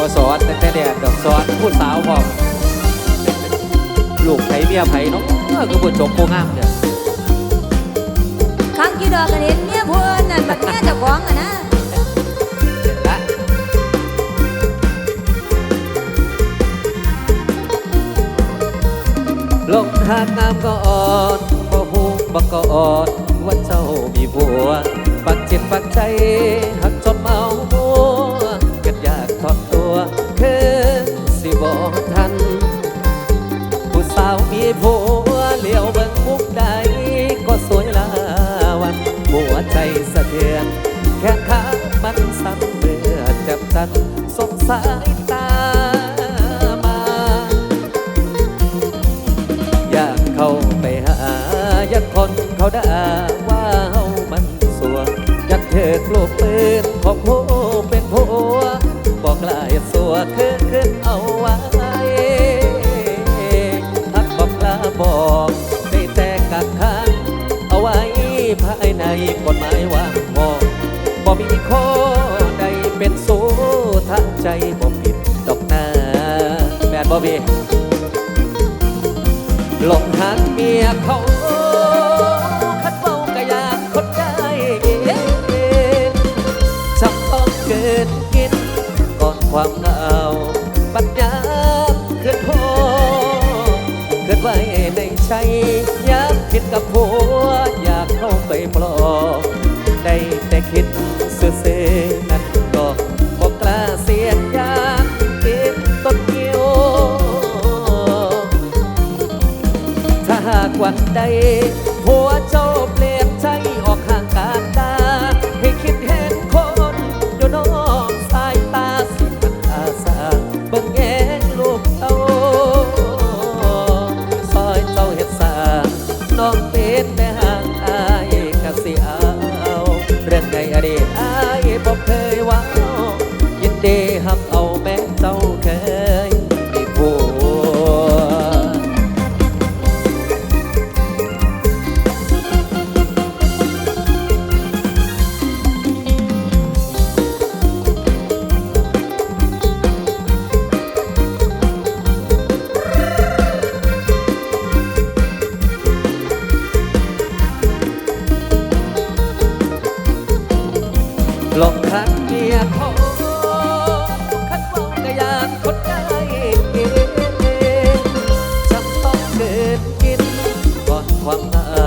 ก็สอนแต่แต่แดดดอกสอนผู้สาวพร้อมลูกไผเมียไผเนาะก็บ่จบโคงามเนี่ยข้างกี่ดอกกันเห็นเมียเพื่อนนั่นบัดเมียเจ้าของอะนะเห็นละลงทางน้ำก็อ่อนบ่ฮู้บ่ก็อ่อนว่าเจ้ามีผัวปักจิตปักใจหักจนเมามัวาวมีผัวเลี้ยวเบิ่งมุกใดก็สวยลาวันหัวใจสะเทือน แค่ขามันสั่นเมื่อจับตันสงสาย กฎหมายวางมอบ่มีข้อใดเป็นสู้ทาใจบ่ผิดดอกนาแม่นบ่พี่หลงหักเมียเขาคัดเบากะยากคนได้จำต้องเกิดกินก่อนความเหงาปัญญาเกิดโทเกิดไว้ในใจยากคิดกับผ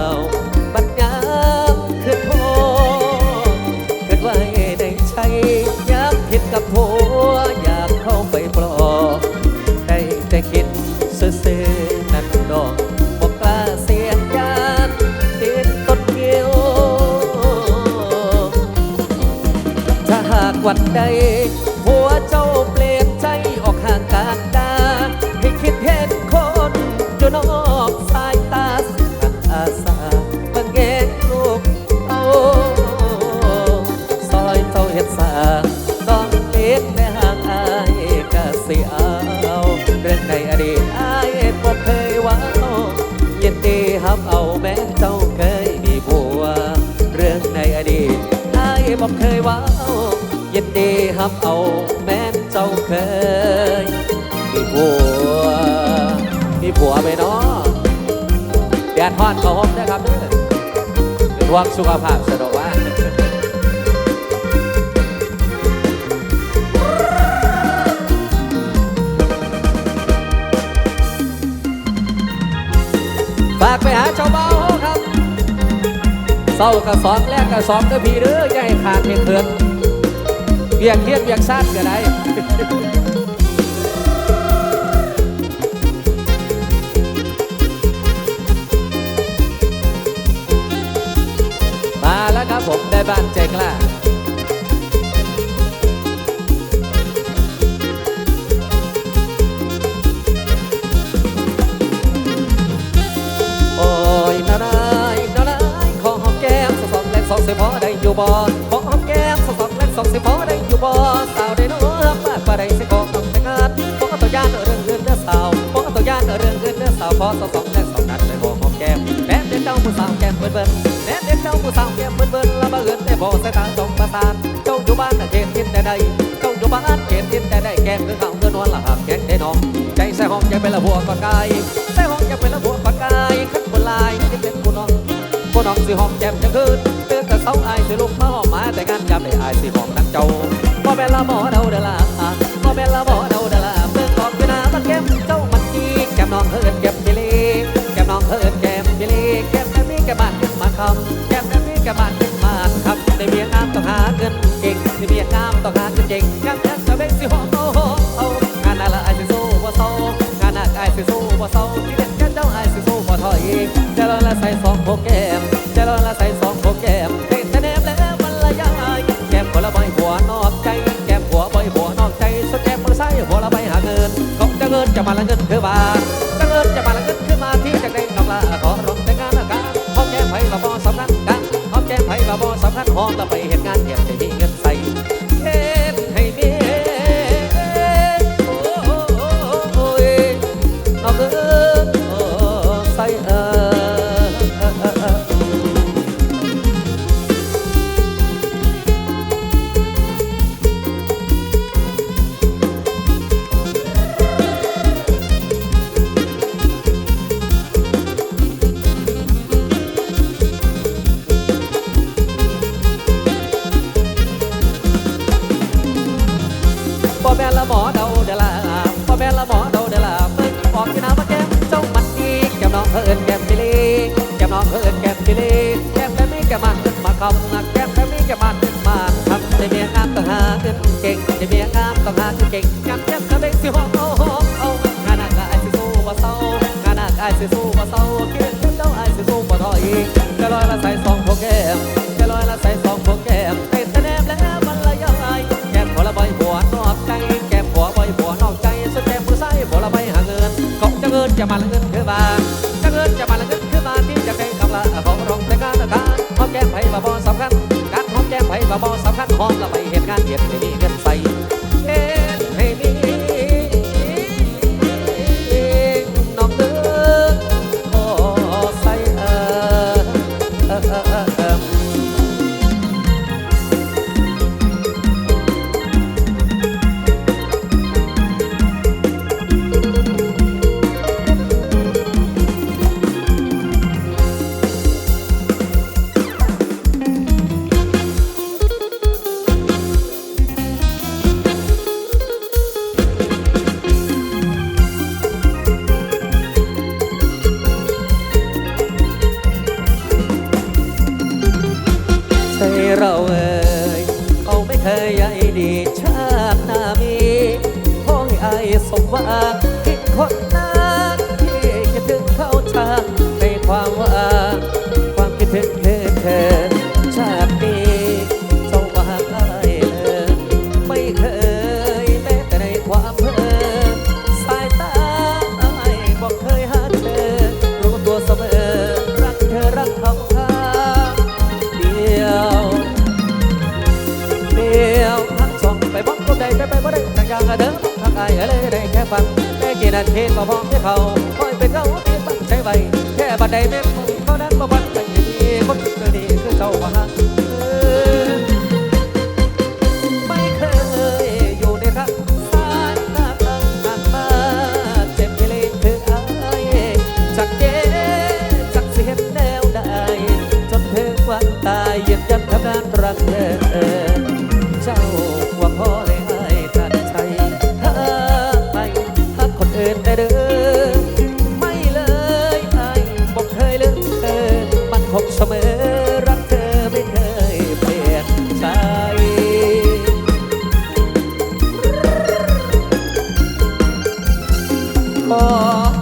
ความหนาวปัญญาคือโทเกิดไว้ในใจอยากคิดกับผัวอยากเข้าไปปลอบได้แต่คิดซื่อๆนั่นดอกบอกกล้าเสียยานติดต้นเกี่ยวถ้าหากวันใด เฮ็ดสร้างต้องเป็นแม่ห่างอายกะสิเอาเรื่องในอดีตอายบ่เคยว่ายินดีรับเอาแม้เจ้าเคยมีผัว เรื่องในอดีตอายบอกเคยว่ายินดีฮับเอาแม้เจ้าเคยมีผัวมีผัวไปเนาะแดดฮอดเขาหอมนะครับเด้อเป็นห่วงสุขภาพสะดวก ร้ากับสองแรกกับสองก็พี่เด้ออย่าให้ขาดเหตุเถิดเบียกเทียดเบียกสั้นก็ได้มาแล้วครับผมได้บ้านเจกล้า อู่บ่ขอหอมแก้มสองสองและสองสิพอได้อยู่บ่สาวได้น้องมากกว่าได้สิขอคำแต่งงานพอตัวยานเรื่องเงินเด้อสาวพอตัวยานเรื่องเงินเด้อสาวพอสอสองและสองนัดได้บ่หอมแก้มแม่เด็กเจ้าผู้สาวแก้มเบิ่นเบิ่นแม่เด็กเจ้าผู้สาวแก้มเบิ่นเบิ่นละบ่เอิญนได้บ่สายตาตรงประสานเจ้าอยู่บ้านเกมกินแต่ใดเจ้าอยู่บ้านเกมกินแต่ใดแก้มคือเขาเงินนวลละหักแก้มได้น้องใจใส่ห้องใจเป็นละบัวก่อนกายใส่ห้องใจเป็นละบัวก่อนกายขึ้นบนลายที่เป็นกูน้องกูน้องสิห้องแก้มยังคืน กระเขาอายช่วลงมาหอมมาแต่งานจำเลยอายสิหอกนักเจ้าพอม่ละหมอ thứ ba. หมอเดาเดลาพ่อแม่ละหมอเดาเดลามึงออกที่น้ำมาแก้มเจ้ามันดีแก้มน้องเพิ่นแก้มจิลีแก้มน้องเพิ่นแก้มจิลีแก้มแบบนี้แก้มมัขึ้นมาคำนักแก้มแบบนี้แก้มมัขึ้นมาทำในเมียงามต้องหาขึ้นเก่งในเมียงามต้องหาขึ้นเก่งงานแก้มจะเลสิห้องเอาห้องเอางานหนักอายสิสู้ว่เศร้างานหนักอายสู้ว่เศร้าคิด get. พองให้เขาคอยเป็นเขาที่ตั้งใจไว้แค่บัดใดไ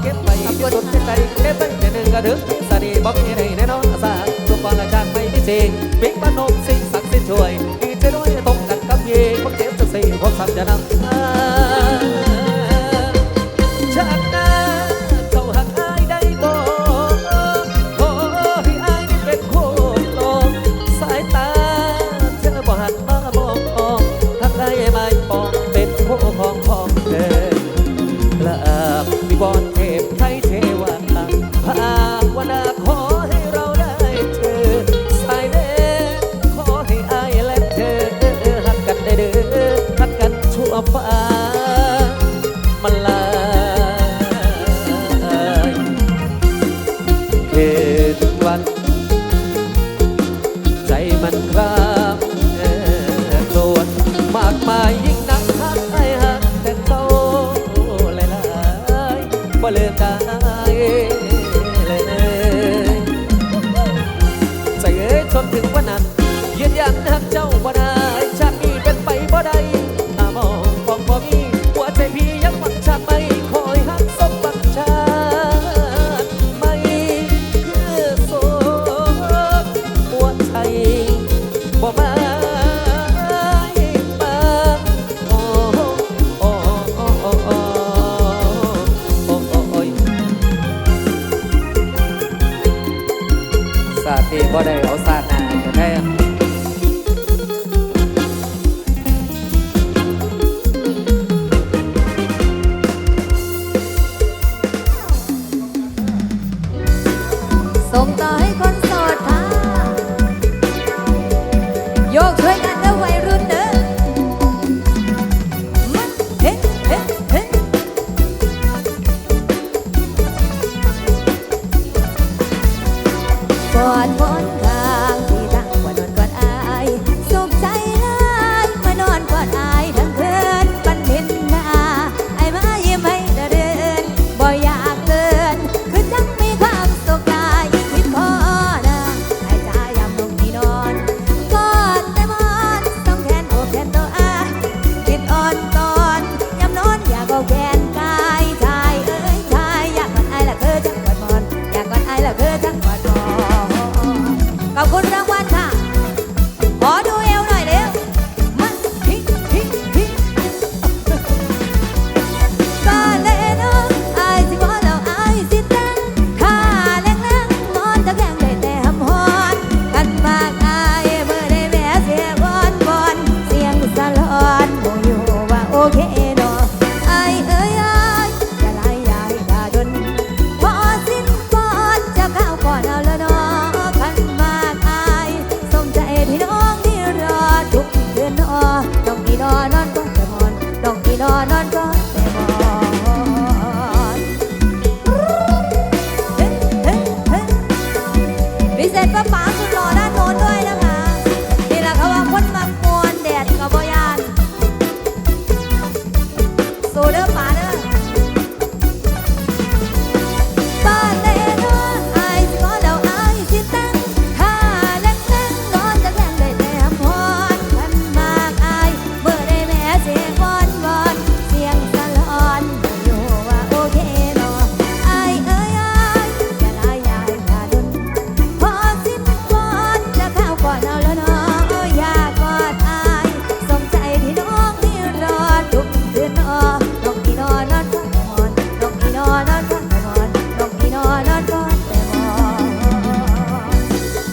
เก็บไปสุดใจเก็บไปใงแต่หนึ่งกระดึงสดีบ่มีในแน่นอนสาตัวฟังอาจารย์ไม่พิเศษมิกบ้นนสิสักสิช่วยดีใจด้วยตรงกันกับเย่พวกเจ็บจะสี่พวกทำจะนำ I don't wanna สู้เด้อป้า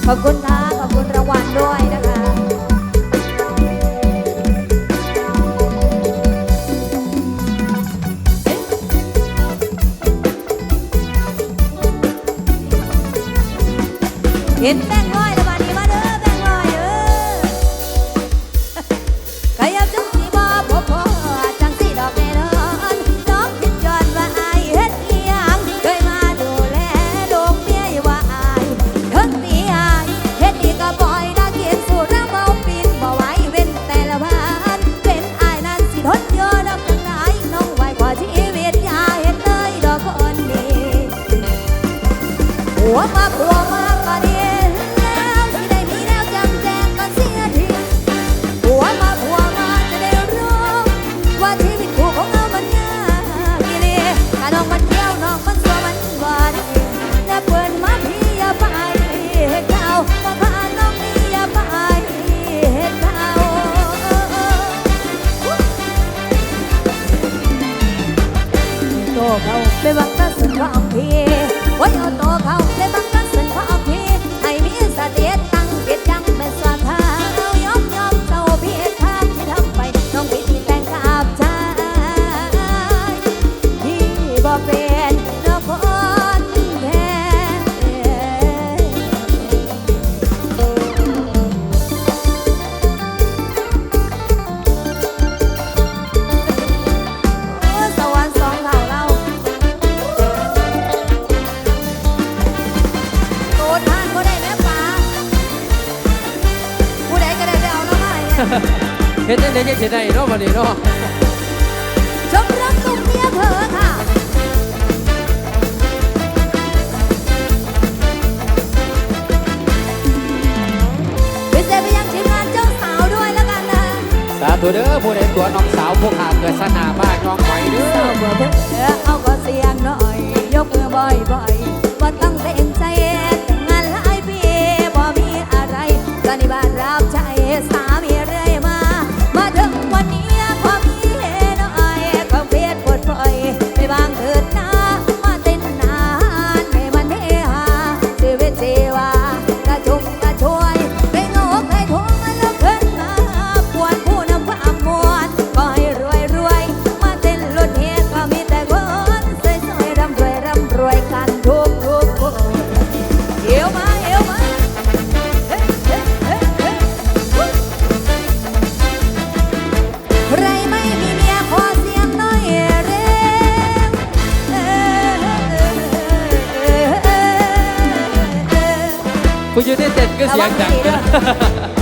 我管他。 ตัวเขาไปบังคับสันว่าอำเภอไว้เอาตัเขาไปบังคับสัน ได้เนาะบัดนี้เนาะชมรมตุ้มเมียเผลอค่ะพิเศษไปยังทีมงานเจ้าสาวด้วยแล้วกันนะสาธุเด้อผู้ใดตัวน้องสาวผู้ขาเกิดสนาบ้านน้องหอยเด้อเศร้าเมื่อเธอเอาก็เสียงหน่อย ยกมือบ่อยๆว่าต้องเต็มใจแต่งงานหลายปีบ่มีอะไรตอนนี้บ้านรับ ผู้อยู่ในเต็ดก็เสียงดังระวังดีเด้อ